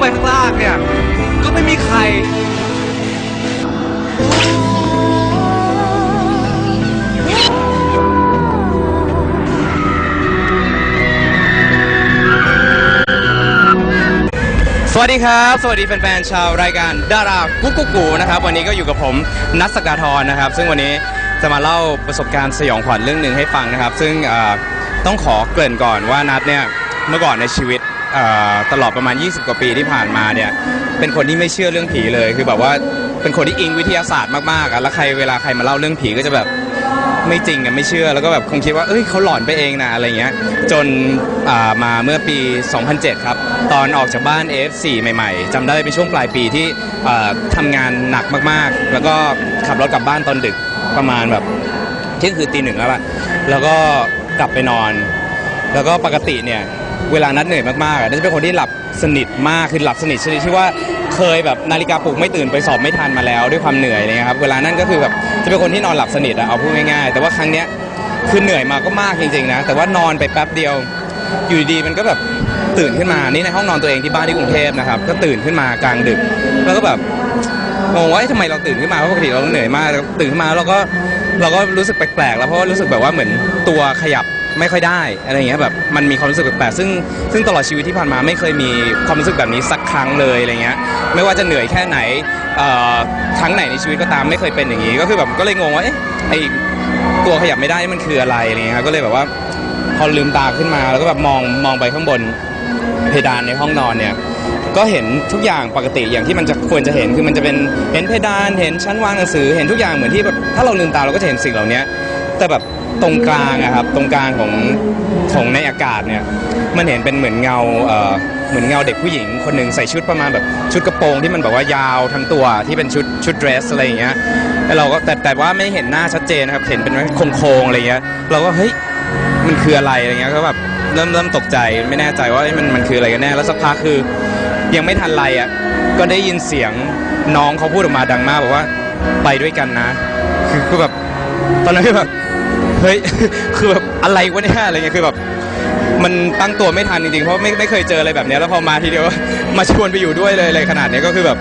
ไปข้างล่างเนี่ย ก็ไม่มีใคร สวัสดีครับ สวัสดีแฟนๆชาวรายการดารากุ๊กกุ๊กกูนะครับ วันนี้ก็อยู่กับผมนัทสกาทรนะครับ ซึ่งวันนี้จะมาเล่าประสบการณ์สยองขวัญเรื่องหนึ่งให้ฟังนะครับ ซึ่งเอ่อต้องขอเกริ่นก่อนว่านัทเนี่ยเมื่อก่อนในชีวิต ตลอดประมาณ 20 กว่าปีที่ผ่านมาเนี่ยเป็นคนที่ไม่เชื่อเรื่องผีเลย คือแบบว่าเป็นคนที่อิงวิทยาศาสตร์มากๆอะแล้วใครเวลาใครมาเล่าเรื่องผีก็จะแบบไม่จริงอะไม่เชื่อแล้วก็แบบคงคิดว่าเอ้ยเขาหลอนไปเองนะอะไรเงี้ยจนมาเมื่อปี 2007 ครับ ตอนออกจากบ้าน F4 ใหม่ๆจำได้เป็นช่วงปลายปีที่อ่าทำงานหนักมากๆ แล้วก็ขับรถกลับบ้านตอนดึกประมาณแบบเที่ยงคืนตีหนึ่งแล้วอะแล้วก็กลับไปนอน แล้วก็ปกติเนี่ย เวลานัดเหนื่อยมากๆอะนัทจะเป็นคนที่หลับสนิทมากคือหลับสนิทชนิดที่ว่าเคยแบบนาฬิกาปลุกไม่ตื่นไปสอบไม่ทันมาแล้วด้วยความเหนื่อยอะไรเงี้ยครับเวลานั้นก็คือแบบจะเป็นคนที่นอนหลับสนิทอะเอาพูดง่ายๆ แต่ว่าครั้งเนี้ยคือเหนื่อยมาก็มากจริงๆนะแต่ว่านอนไปแป๊บเดียว อยู่ดีๆมันก็แบบตื่นขึ้นมานี่ในห้องนอนตัวเองที่บ้านที่กรุงเทพนะครับก็ตื่นขึ้นมากลางดึก แล้วก็แบบงงว่าเอ๊ะทำไมเราตื่นขึ้นมาเพราะปกติเราเหนื่อยมากตื่นขึ้นมาเราก็เราก็รู้สึกแปลกๆแล้วเพราะว่ารู้สึกแบบว่าเหมือนตัวขยับ ไม่ค่อยได้อะไรอย่างเงี้ยแบบมันมีความรู้สึกแปลกๆซึ่งซึ่งตลอดชีวิตที่ผ่านมาไม่เคยมีความรู้สึกแบบนี้สักครั้งเลยอะไรเงี้ยไม่ว่าจะเหนื่อยแค่ไหนเอ่อครั้งไหนในชีวิตก็ตามไม่เคยเป็นอย่างนี้ ก็คือแบบก็เลยงงว่าเอ๊ะไอตัวขยับไม่ได้มันคืออะไรอะไรเงี้ยครับก็เลยแบบว่าพอลืมตาขึ้นมาแล้วก็แบบมองมองไปข้างบนเพดานในห้องนอนเนี่ยก็เห็นทุกอย่างปกติอย่างที่มันจะควรจะเห็นคือมันจะเป็นเห็นเพดานเห็นชั้นวางหนังสือเห็นทุกอย่างเหมือนที่แบบถ้าเราลืมตาเราก็จะเห็นสิ่งเหล่านี้ แต่แบบตรงกลางอะครับตรงกลางของของในอากาศเนี่ยมันเห็นเป็นเหมือนเงาเอ่อเหมือนเงาเด็กผู้หญิง คนหนึ่งใส่ชุดประมาณแบบชุดกระโปรงที่มันแบบว่ายาวทั้งตัวที่เป็นชุดชุดเดรสอะไรอย่างเงี้ยแล้วเราก็แต่แต่ว่าไม่เห็นหน้าชัดเจนนะครับเห็นเป็นโครงๆอะไรเงี้ยเราก็เฮ้ยมันคืออะไรอะไรเงี้ยก็แบบเริ่มเริ่มตกใจไม่แน่ใจว่ามันมันคืออะไรกันแน่แล้วสักพักคือยังไม่ทันไรอะก็ได้ยินเสียงน้องเขาพูดออกมาดังมากบอกว่าไปด้วยกันนะ คือคือแบบตอนนั้นคือแบบ เฮ้ย คือแบบอะไรวะเนี่ยอะไรเงี้ยคือแบบมันตั้งตัวไม่ทันจริงๆ เพราะไม่ไม่เคยเจออะไรแบบเนี้ยแล้วพอมาทีเดียวมาชวนไปอยู่ด้วยเลยอะไรขนาดเนี้ยก็คือแบบ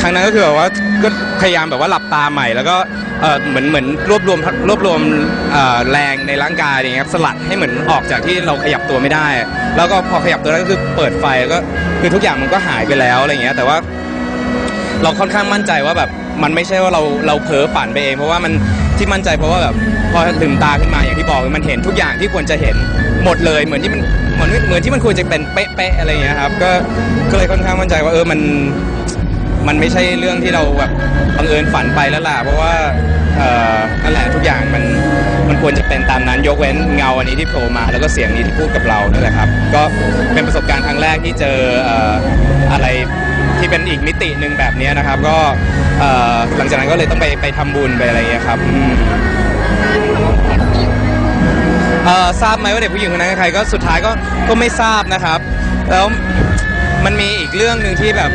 ครั้งนั้นก็คือแบบว่าก็พยายามแบบว่าหลับตาใหม่ แล้วก็เหมือนเหมือนรวบรวมรวบรวมแรงในร่างกายอย่างเงี้ยสลัดให้เหมือนออกจากที่เราขยับตัวไม่ได้ แล้วก็พอขยับตัวได้ก็คือเปิดไฟก็คือทุกอย่างมันก็หายไปแล้วอะไรเงี้ยแต่ว่าเราค่อนข้างมั่นใจว่าแบบ มันไม่ใช่ว่าเราเราเพ้อฝันไปเอง เพราะว่ามันที่มั่นใจเพราะว่าแบบพอลืมตาขึ้นมาอย่างที่บอกมันเห็นทุกอย่างที่ควรจะเห็นหมดเลย เหมือนที่มันเหมือนเหมือนที่มันควรจะเป็นเป๊ะๆอะไรอย่างเงี้ยครับก็ก็เลยค่อนข้างมั่นใจว่าเออมันมันไม่ใช่เรื่องที่เราแบบบังเอิญฝันไปแล้วล่ะเพราะว่าเอ่อนั่นแหละทุกอย่างมันมันควรจะเป็นตามนั้นยกเว้นเงาอันนี้ที่โผล่มา แล้วก็เสียงนี้ที่พูดกับเรานั่นแหละครับ ก็เป็นประสบการณ์ครั้งแรกที่เจออออะไร ที่เป็นอีกมิติหนึ่งแบบนี้นะครับ ก็เอ่อหลังจากนั้นก็เลยต้องไปไปทำบุญไปอะไรอย่างเงี้ยครับอืมเอ่อทราบไหมว่าเด็กผู้หญิงคนนั้นใครก็สุดท้ายก็ก็ไม่ทราบนะครับ แล้วมันมีอีกเรื่องหนึ่งที่แบบ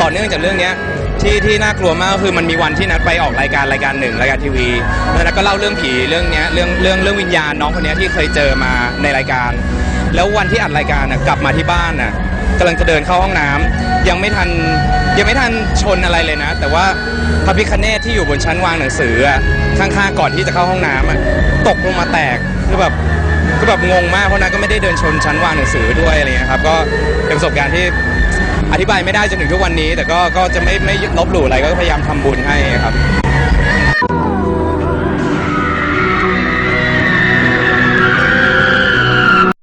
ต่อเนื่องจากเรื่องเนี้ยที่ที่น่ากลัวมากก็คือมันมีวันที่นัดไปออกรายการรายการหนึ่งรายการทีวีแล้วนัดก็เล่าเรื่องผีเรื่องเนี้ยเรื่องเรื่องเรื่องวิญญาณน้องคนเนี้ยที่เคยเจอมาในรายการ แล้ววันที่อัดรายการน่ะกลับมาที่บ้านน่ะ กำลังจะเดินเข้าห้องน้ำยังไม่ทันยังไม่ทันชนอะไรเลยนะ แต่ว่าพระพิคเนตที่อยู่บนชั้นวางหนังสืออะข้างๆก่อนที่จะเข้าห้องน้ำอะตกลงมาแตกคือแบบคือแบบงงมากเพราะนั้นก็ไม่ได้เดินชนชั้นวางหนังสือด้วยอะไรเงี้ยครับก็เป็นประสบการณ์ที่อธิบายไม่ได้จนถึงทุกวันนี้ แต่ก็ก็จะไม่ไม่ลบหลู่อะไรก็พยายามทำบุญให้ครับ